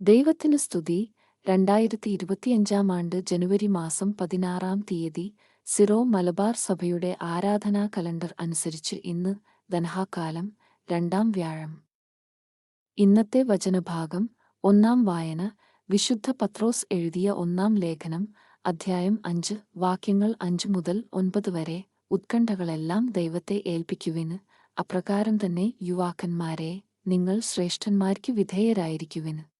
ദൈവത്തിന് സ്തുതി. രണ്ടായിരത്തി ഇരുപത്തിയഞ്ചാം ആണ്ട് ജനുവരി മാസം പതിനാറാം തീയതി സിറോ മലബാർ സഭയുടെ ആരാധനാ കലണ്ടർ അനുസരിച്ച് ഇന്ന് ധനഹാകാലം രണ്ടാം വ്യാഴം. ഇന്നത്തെ വചനഭാഗം ഒന്നാം വായന. വിശുദ്ധ പത്രോസ് എഴുതിയ ഒന്നാം ലേഖനം. അധ്യായം അഞ്ച്. വാക്യങ്ങൾ അഞ്ച് മുതൽ ഒൻപത് വരെ ഉത്കണ്ഠകളെല്ലാം ദൈവത്തെ ഏൽപ്പിക്കുവിന് അപ്രകാരം തന്നെ യുവാക്കന്മാരെ നിങ്ങൾ ശ്രേഷ്ഠന്മാർക്ക് വിധേയരായിരിക്കുവിന്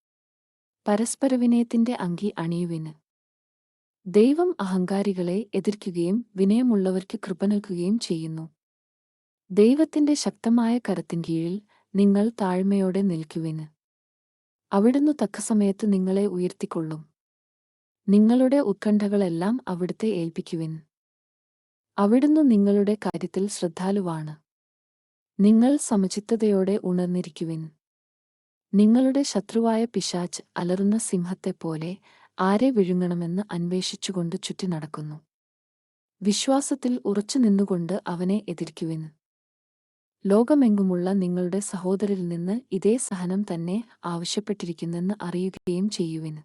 പരസ്പരവിനയത്തിന്റെ അങ്കി അണിയുവിന്. ദൈവം അഹങ്കാരികളെ എതിർക്കുകയും വിനയമുള്ളവർക്ക് കൃപ നൽകുകയും ചെയ്യുന്നു. ദൈവത്തിന്റെ ശക്തമായ കരത്തിൻ കീഴിൽ നിങ്ങൾ താഴ്മയോടെ നിൽക്കുവിന്. അവിടുന്ന് തക്ക സമയത്ത് നിങ്ങളെ ഉയർത്തിക്കൊള്ളും. നിങ്ങളുടെ ഉത്കണ്ഠകളെല്ലാം അവിടുത്തെ ഏൽപ്പിക്കുവിൻ. അവിടുന്ന് നിങ്ങളുടെ കാര്യത്തിൽ ശ്രദ്ധാലുവാണ്. നിങ്ങൾ സമചിത്തതയോടെ ഉണർന്നിരിക്കുവിൻ. നിങ്ങളുടെ ശത്രുവായ പിശാച്ച് അലറുന്ന സിംഹത്തെപ്പോലെ ആരെ വിഴുങ്ങണമെന്ന് അന്വേഷിച്ചുകൊണ്ട് ചുറ്റി നടക്കുന്നു. വിശ്വാസത്തിൽ ഉറച്ചു നിന്നുകൊണ്ട് അവനെ എതിർക്കുവിൻ ലോകമെങ്ങുമുള്ള നിങ്ങളുടെ സഹോദരിൽ നിന്ന് ഇതേ സഹനം തന്നെ ആവശ്യപ്പെട്ടിരിക്കുന്നെന്ന് അറിയുകയും ചെയ്യുവിൻ.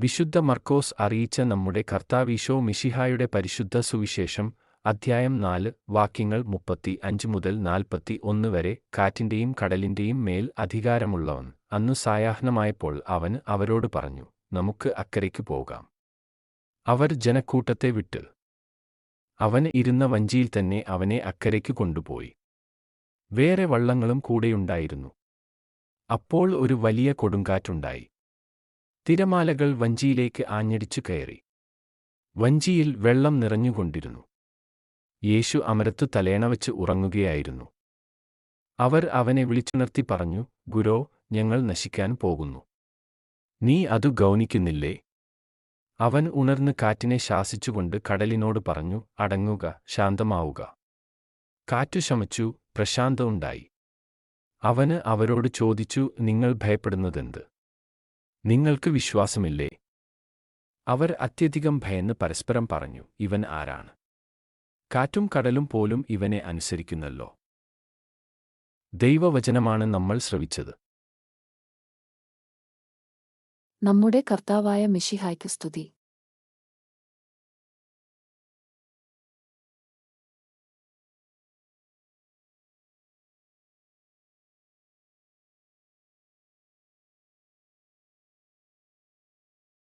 വിശുദ്ധ മർക്കോസ് അറിയിച്ച നമ്മുടെ കർത്താവീശോ മിഷിഹായുടെ പരിശുദ്ധ സുവിശേഷം അധ്യായം നാല് വാക്യങ്ങൾ മുപ്പത്തി അഞ്ച് മുതൽ നാൽപ്പത്തി ഒന്ന് വരെ കാറ്റിന്റെയും കടലിന്റെയും മേൽ അധികാരമുള്ളവൻ. അന്നു സായാഹ്നമായപ്പോൾ അവൻ അവരോട് പറഞ്ഞു നമുക്ക് അക്കരയ്ക്ക് പോകാം. അവർ ജനക്കൂട്ടത്തെ വിട്ട്. അവൻ ഇരുന്ന വഞ്ചിയിൽ തന്നെ അവനെ അക്കരയ്ക്ക് കൊണ്ടുപോയി. വേറെ വള്ളങ്ങളും കൂടെയുണ്ടായിരുന്നു അപ്പോൾ ഒരു വലിയ കൊടുങ്കാറ്റുണ്ടായി. തിരമാലകൾ വഞ്ചിയിലേക്ക് ആഞ്ഞടിച്ചു കയറി. വഞ്ചിയിൽ വെള്ളം നിറഞ്ഞുകൊണ്ടിരുന്നു. യേശു അമരത്തു തലേണവച്ച് ഉറങ്ങുകയായിരുന്നു. അവർ അവനെ വിളിച്ചുണർത്തി പറഞ്ഞു ഗുരോ ഞങ്ങൾ നശിക്കാൻ പോകുന്നു. നീ അതു ഗൗനിക്കുന്നില്ലേ? അവൻ ഉണർന്ന് കാറ്റിനെ ശാസിച്ചുകൊണ്ട് കടലിനോട് പറഞ്ഞു അടങ്ങുക ശാന്തമാവുക. കാറ്റു ശമിച്ചു പ്രശാന്തമുണ്ടായി അവന് അവരോട് ചോദിച്ചു നിങ്ങൾ ഭയപ്പെടുന്നതെന്ത്? നിങ്ങൾക്ക് വിശ്വാസമില്ലേ? അവർ അത്യധികം ഭയന്ന് പരസ്പരം പറഞ്ഞു ഇവൻ ആരാണ്? കാറ്റും കടലും പോലും ഇവനെ അനുസരിക്കുന്നല്ലോ. ദൈവവചനമാണ് നമ്മൾ ശ്രവിച്ചത്. നമ്മുടെ കർത്താവായ മിഷിഹായ്ക്ക് സ്തുതി.